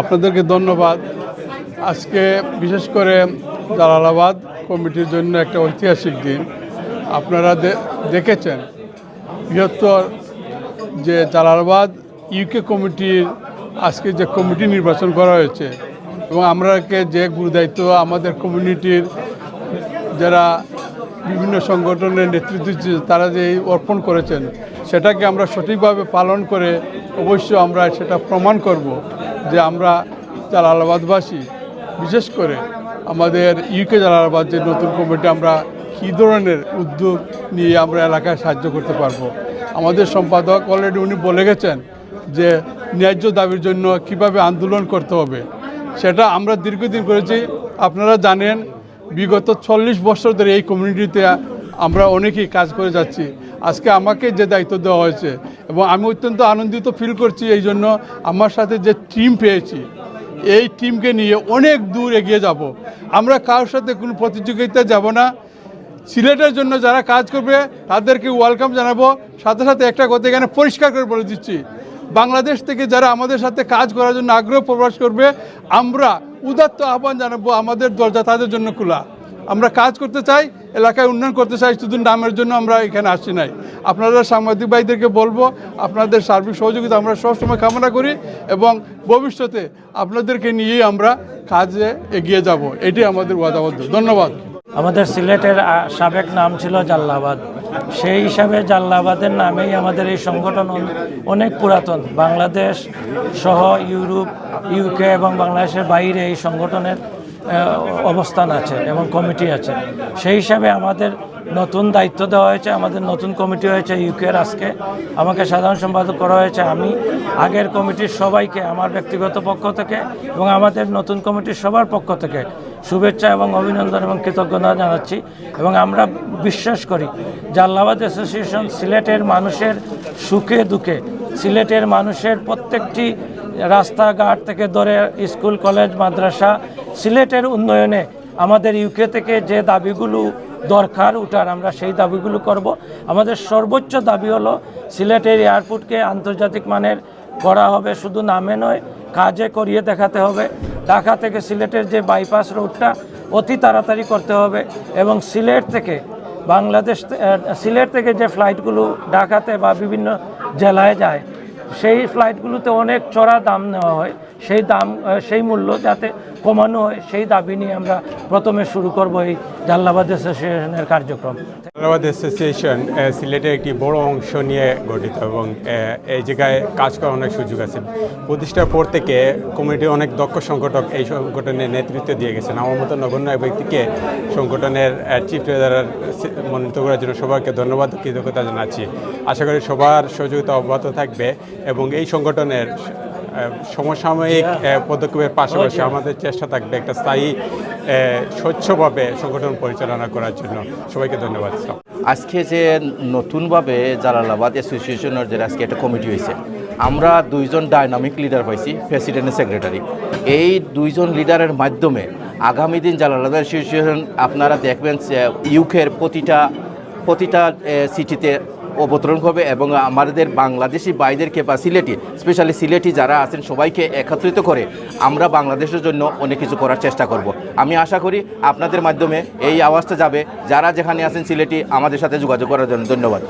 আপনাদেরকে ধন্যবাদ। আজকে বিশেষ করে জালালাবাদ কমিটির জন্য একটা ঐতিহাসিক দিন। আপনারা দেখেছেন বৃহত্তর যে জালালাবাদ ইউকে কমিটির আজকে যে কমিটি নির্বাচন করা হয়েছে এবং আমরাকে যে গুরুদায়িত্ব আমাদের কমিউনিটির যারা বিভিন্ন সংগঠনের নেতৃত্ব তারা যে অর্পণ করেছেন, সেটাকে আমরা সঠিকভাবে পালন করে অবশ্য আমরা সেটা প্রমাণ করব। যে আমরা জালালাবাদবাসী, বিশেষ করে আমাদের ইউকে জালালাবাদ যে নতুন কমিটি, আমরা কী ধরনের উদ্যোগ নিয়ে আমরা এলাকায় সাহায্য করতে পারব? আমাদের সম্পাদক অলরেডি উনি বলে গেছেন যে ন্যায্য দাবির জন্য কীভাবে আন্দোলন করতে হবে। সেটা আমরা দীর্ঘদিন করেছি। আপনারা জানেন, বিগত চল্লিশ বছর ধরে এই কমিউনিটিতে আমরা অনেকেই কাজ করে যাচ্ছি। আজকে আমাকে যে দায়িত্ব দেওয়া হয়েছে এবং আমি অত্যন্ত আনন্দিত ফিল করছি এই জন্য আমার সাথে যে টিম পেয়েছি, এই টিমকে নিয়ে অনেক দূর এগিয়ে যাব। আমরা কারোর সাথে কোনো প্রতিযোগিতায় যাব না। সিলেটের জন্য যারা কাজ করবে, তাদেরকে ওয়েলকাম জানাব। সাথে সাথে একটা কথা এখানে পরিষ্কার করে বলে দিচ্ছি। বাংলাদেশ থেকে যারা আমাদের সাথে কাজ করার জন্য আগ্রহ প্রকাশ করবে, আমরা উদাত্ত আহ্বান জানাব আমাদের দরজা তাদের জন্য খোলা। আমরা কাজ করতে চাই, এলাকায় উন্নয়ন করতে চাই, শুধু নামের জন্য আমরা এখানে আসছি নাই। আপনারা সাংবাদিক ভাইদেরকে বলব, আপনাদের সার্বিক সহযোগিতা আমরা সবসময় কামনা করি এবং ভবিষ্যতে আপনাদেরকে নিয়েই আমরা কাজে এগিয়ে যাব। এটি আমাদের ওয়াদাবদ্ধ। ধন্যবাদ। আমাদের সিলেটের সাবেক নাম ছিল জাল্লাবাদ। সেই হিসাবে জাল্লাবাদের নামেই আমাদের এই সংগঠন অনেক পুরাতন। বাংলাদেশ সহ ইউরোপ, ইউকে এবং বাংলাদেশের বাইরে এই সংগঠনের অবস্থান আছে এবং কমিটি আছে। সেই হিসাবে আমাদের নতুন দায়িত্ব দেওয়া হয়েছে, আমাদের নতুন কমিটি হয়েছে ইউকের আজকে। আমাকে সাধারণ সম্পাদক করা হয়েছে আমি, আগের কমিটির সবাইকে, আমার ব্যক্তিগত পক্ষ থেকে এবং আমাদের নতুন কমিটির সবার পক্ষ থেকে শুভেচ্ছা এবং অভিনন্দন এবং কৃতজ্ঞতা জানাচ্ছি এবং আমরা বিশ্বাস করি জাল্লাবাদ অ্যাসোসিয়েশন সিলেটের মানুষের সুখে, দুঃখে। সিলেটের মানুষের প্রত্যেকটি রাস্তাঘাট থেকে ধরে স্কুল, কলেজ, মাদ্রাসা সিলেটের উন্নয়নে আমাদের ইউকে থেকে যে দাবিগুলো দরকার উঠার, আমরা সেই দাবিগুলো করব। আমাদের সর্বোচ্চ দাবি হলো সিলেটের এয়ারপোর্টকে আন্তর্জাতিক মানের করা হবে, শুধু নামে নয়, কাজে করিয়ে দেখাতে হবে। ঢাকা থেকে সিলেটের যে বাইপাস রোডটা অতি তাড়াতাড়ি করতে হবে এবং সিলেট থেকে বাংলাদেশ সিলেট থেকে যে ফ্লাইটগুলো ঢাকাতে বা বিভিন্ন জেলায় যায় সেই ফ্লাইটগুলোতে অনেক চড়া দাম নেওয়া হয়। সেই দাম সেই মূল্য যাতে কমানো হয়, সেই দাবি নিয়ে আমরা প্রথমে শুরু করব এই জাল্লাবাদ অ্যাসোসিয়েশনের কার্যক্রম। হায়দ্রাবাদ অ্যাসোসিয়েশন সিলেটের একটি বড় অংশ নিয়ে গঠিত এবং এই জায়গায় কাজ করার অনেক সুযোগ আছে। প্রতিষ্ঠার পর থেকে কমিটির অনেক দক্ষ সংগঠক এই সংগঠনের নেতৃত্ব দিয়ে গেছেন। আমার মতো নগণ্য ব্যক্তিকে সংগঠনের চিফ ট্রেজারার মনোনীত করার জন্য সবাইকে ধন্যবাদ, কৃতজ্ঞতা জানাচ্ছি। আশা করি সবার সহযোগিতা অব্যাহত থাকবে এবং এই সংগঠনের সমসাময়িক পদক্ষেপের পাশাপাশি আমাদের চেষ্টা থাকবে একটা স্থায়ী স্বচ্ছভাবে সংগঠন পরিচালনা করার জন্য। সবাইকে ধন্যবাদ আজকে যে নতুনভাবে জালালাবাদ অ্যাসোসিয়েশনের যে আজকে একটা কমিটি হয়েছে আমরা দুইজন ডাইনামিক লিডার হয়েছি প্রেসিডেন্ট সেক্রেটারি। এই দুইজন লিডারের মাধ্যমে আগামী দিন জালালাবাদ অ্যাসোসিয়েশন আপনারা দেখবেন যে ইউকের প্রতিটা প্রতিটা সিটিতে অবতরণ করবে এবং আমাদের বাংলাদেশি বাইদেরকে বা সিলেটি স্পেশালি সিলেটি যারা আছেন, সবাইকে একত্রিত করে আমরা বাংলাদেশের জন্য অনেক কিছু করার চেষ্টা করব। আমি আশা করি আপনাদের মাধ্যমে এই আওয়াজটা যাবে। যারা যেখানে আছেন সিলেটি, আমাদের সাথে যোগাযোগ করার জন্য ধন্যবাদ।